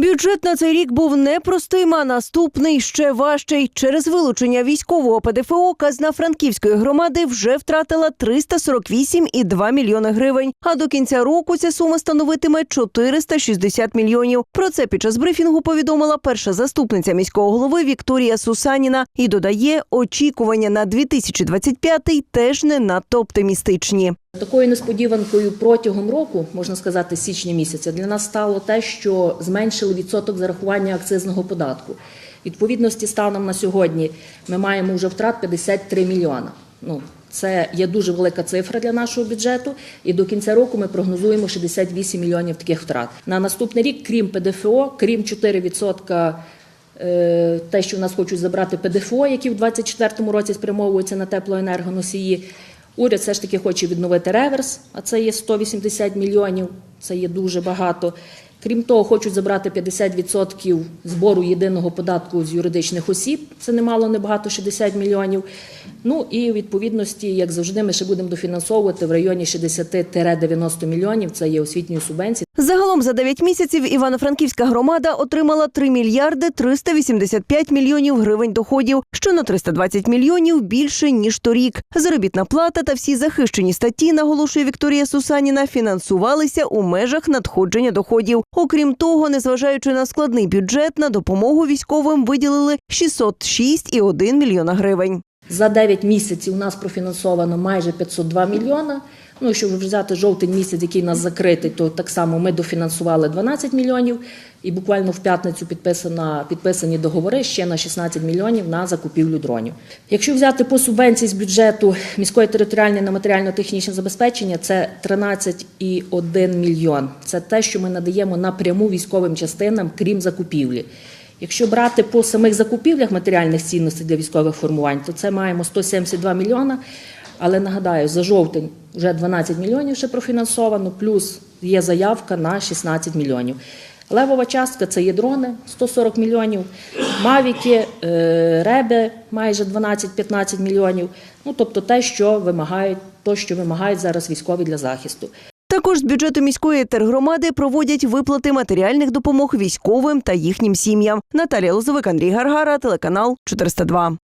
Бюджет на цей рік був непростим, а наступний ще важчий. Через вилучення військового ПДФО казна Франківської громади вже втратила 348,2 мільйони гривень. А до кінця року ця сума становитиме 460 мільйонів. Про це під час брифінгу повідомила перша заступниця міського голови Вікторія Сусаніна і додає, очікування на 2025 теж не надто оптимістичні. Такою несподіванкою протягом року, можна сказати, січня місяця, для нас стало те, що зменшили відсоток зарахування акцизного податку. Відповідності станом на сьогодні ми маємо вже втрат 53 мільйона. Ну, це є дуже велика цифра для нашого бюджету, і до кінця року ми прогнозуємо 68 мільйонів таких втрат. На наступний рік, крім ПДФО, крім 4% е, те, що в нас хочуть забрати ПДФО, які в 2024 році спрямовуються на теплоенергоносії. Уряд все ж таки хоче відновити реверс, а це є 180 мільйонів, це є дуже багато. Крім того, хочуть забрати 50% збору єдиного податку з юридичних осіб, це немало небагато, 60 мільйонів. Ну і у відповідності, як завжди, ми ще будемо дофінансовувати в районі 60-90 мільйонів. Це є освітньої субвенції. Загалом за 9 місяців Івано-Франківська громада отримала 3 мільярди 385 мільйонів гривень доходів, що на 320 мільйонів більше ніж торік. Заробітна плата та всі захищені статті, наголошує Вікторія Сусаніна, фінансувалися у межах надходження доходів. Окрім того, незважаючи на складний бюджет, на допомогу військовим виділили 606,1 мільйона гривень. За 9 місяців у нас профінансовано майже 502 мільйона. Ну, якщо взяти жовтень місяць, який нас закритий, то так само ми дофінансували 12 мільйонів. І буквально в п'ятницю підписана, підписані договори ще на 16 мільйонів на закупівлю дронів. Якщо взяти по субвенції з бюджету міської територіальної на матеріально-технічне забезпечення, це 13,1 мільйон. Це те, що ми надаємо напряму військовим частинам, крім закупівлі. Якщо брати по самих закупівлях матеріальних цінностей для військових формувань, то це маємо 172 мільйона. Але нагадаю, за жовтень вже 12 мільйонів ще профінансовано, плюс є заявка на 16 мільйонів. Левова частка це є дрони 140 мільйонів, мавіки, е, реби майже 12-15 мільйонів. Ну тобто те, що вимагають, то, що вимагають зараз військові для захисту. Також з бюджету міської тергромади проводять виплати матеріальних допомог військовим та їхнім сім'ям. Наталія Лозовик, Андрій Гаргара, телеканал 402.